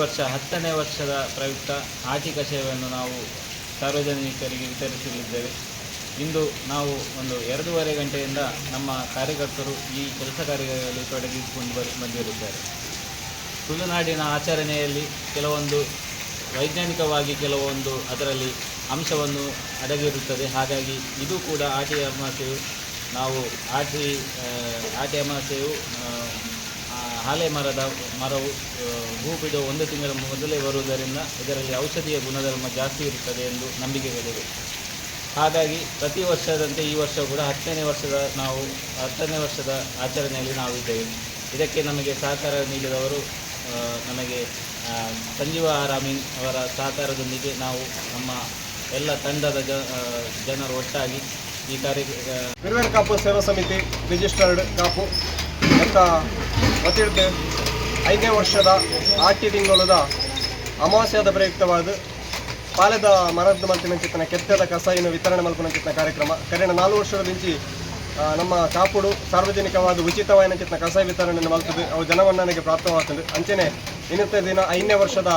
ವರ್ಷ ಹತ್ತನೇ ವರ್ಷದ ಪ್ರಯುಕ್ತ ಆಟಿ ಸೇವೆಯನ್ನು ನಾವು ಸಾರ್ವಜನಿಕರಿಗೆ ವಿತರಿಸಲಿದ್ದೇವೆ. ಇಂದು ನಾವು ಒಂದು ಎರಡೂವರೆ ಗಂಟೆಯಿಂದ ನಮ್ಮ ಕಾರ್ಯಕರ್ತರು ಈ ಕೆಲಸ ಕಾರ್ಯಗಳಲ್ಲಿ ತೊಡಗಿಸಿಕೊಂಡು ಬರ್, ಬಂದಿರುತ್ತಾರೆ. ತುಳುನಾಡಿನ ಆಚರಣೆಯಲ್ಲಿ ಕೆಲವೊಂದು ವೈಜ್ಞಾನಿಕವಾಗಿ ಕೆಲವೊಂದು ಅದರಲ್ಲಿ ಅಂಶವನ್ನು ಅಡಗಿರುತ್ತದೆ. ಹಾಗಾಗಿ ಇದು ಕೂಡ ಆಟಿ ಅಮಾಸೆಯು ನಾವು ಆಟಿ ಆಟಿ ಅಮಾಸೆಯು ಆ, ಆ ಹಾಲೆ ಮರದ ಮರವು ಹೂ ಬಿಡುವ ಒಂದು ತಿಂಗಳ ಮೊದಲೇ ಬರುವುದರಿಂದ ಇದರಲ್ಲಿ ಔಷಧೀಯ ಗುಣಧರ್ಮ ಜಾಸ್ತಿ ಇರುತ್ತದೆ ಎಂದು ನಂಬಿಕೆಗಳಿವೆ. ಹಾಗಾಗಿ ಪ್ರತಿ ವರ್ಷದಂತೆ ಈ ವರ್ಷ ಕೂಡ ಹತ್ತನೇ ವರ್ಷದ ನಾವು ಹತ್ತನೇ ವರ್ಷದ ಆಚರಣೆಯಲ್ಲಿ ನಾವು ಇದ್ದೇವೆ. ಇದಕ್ಕೆ ನಮಗೆ ಸಹಕಾರ ನೀಡಿದವರು ನಮಗೆ ಸಂಜೀವ ಆರಾಮಿನ್ ಅವರ ಸಹಕಾರದೊಂದಿಗೆ ನಾವು ನಮ್ಮ ಎಲ್ಲ ತಂಡದ ಜನರು ಒಟ್ಟಾಗಿ ಈ ಕಾರ್ಯ ಕಾಪು ಸೇವಾ ಸಮಿತಿ ರಿಜಿಸ್ಟರ್ಡ್ ಕಾಪು. ಅಂತ ಗೊತ್ತಿರುತ್ತೆ. ಐದನೇ ವರ್ಷದ ಆಟಿ ತಿಂಗಳದ ಅಮಾವಾಸ್ಯದ ಪ್ರಯುಕ್ತವಾದ ಪಾಲೆದ ಮರದ ಮಲ್ತಿನ ಚಿತ್ತನ ಕೆತ್ತದ ಕಸಾಯಿನ ವಿತರಣೆ ಮಲ್ಪನ ಚಿತ್ತನ ಕಾರ್ಯಕ್ರಮ. ಕರೆನ ನಾಲ್ಕು ವರ್ಷದ ಮಿಂಚಿ ನಮ್ಮ ಕಾಪುಡು ಸಾರ್ವಜನಿಕವಾದ ಉಚಿತವಾಯಿನ ಚಿತ್ತನ ಕಸಾಯ ವಿತರಣೆಯನ್ನು ಮಲ್ತದೆ ಅವು ಜನಮನ್ನಣೆಗೆ ಪ್ರಾಪ್ತವಾಗ್ತದೆ. ಅಂಚೆನೆ ಇನ್ನಿತ್ತ ದಿನ ಐದನೇ ವರ್ಷದ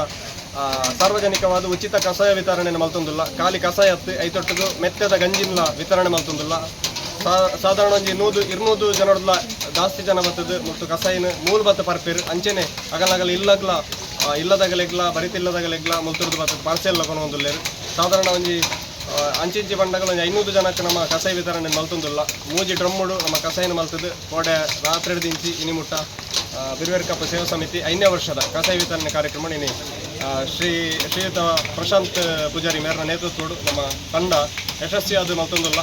ಸಾರ್ವಜನಿಕವಾದ ಉಚಿತ ಕಸಾಯ ವಿತರಣೆಯನ್ನು ಮಲ್ತೊಂದಿಲ್ಲ ಖಾಲಿ ಕಷಾಯ ಹತ್ತು ಐತೊಟ್ಟದು ಮೆತ್ತದ ಗಂಜಿನ ವಿತರಣೆ ಮಲ್ತೊಂದಿಲ್ಲ ಸಾಧಾರಣ ಒಂಜಿ ನೂದು ಇರ್ನೂದು ಜನರಲ್ಲ ಜಾಸ್ತಿ ಜನ ಮತ್ತು ಕಸಾಯಿನ ಮೂಲ ಬತ್ತ ಪರ್ಪೇರು, ಅಂಚೆನೆ ಅಗಲಗಲ ಇಲ್ಲಗ್ಲ ಇಲ್ಲದಾಗಲೆಗ್ಲ ಬರಿತಿಲ್ಲದಾಗಲೆಗ್ಲ ಮುಲ್ತುರ್ದು ಬರ್ತದೆ ಪಾರ್ಸೆಲ್ ಕೊನೊಂದುಲ್ಲೇರು ಸಾಧಾರಣ ಒಂಜಿ ಅಂಚೆ ಅಂಚಿಂಚಿ ಬಂಡಗಳು ಒಂಜಿ ಐನೂರು ಜನಕ್ಕೆ ನಮ್ಮ ಕಸಾಯ ವಿತರಣೆ ಮಲ್ತುಂದಿಲ್ಲ. ಮೂಜಿ ಡ್ರಮ್ಮುಡು ನಮ್ಮ ಕಸಾಯಿನ ಮಲ್ತದೆ. ಕೋಡೆ ರಾತ್ರಿ ದಿಂಚಿ ಇನಿಮುಟ್ಟ ಮುಟ್ಟ ಬಿರುವೇರ್ ಕಪ್ಪ ಸೇವಾ ಸಮಿತಿ ಐದನೇ ವರ್ಷದ ಕಸಾಯ ವಿತರಣೆ ಕಾರ್ಯಕ್ರಮ ಇನಿ ಶ್ರೀ, ಶ್ರೀಯುತ ಪ್ರಶಾಂತ್ ಪೂಜಾರಿ ಮೇರ್ನ ನೇತೃತ್ವಡು ನಮ್ಮ ತಂಡ ಯಶಸ್ವಿಯಾದ ಮತ್ತೊಂದಲ್ಲ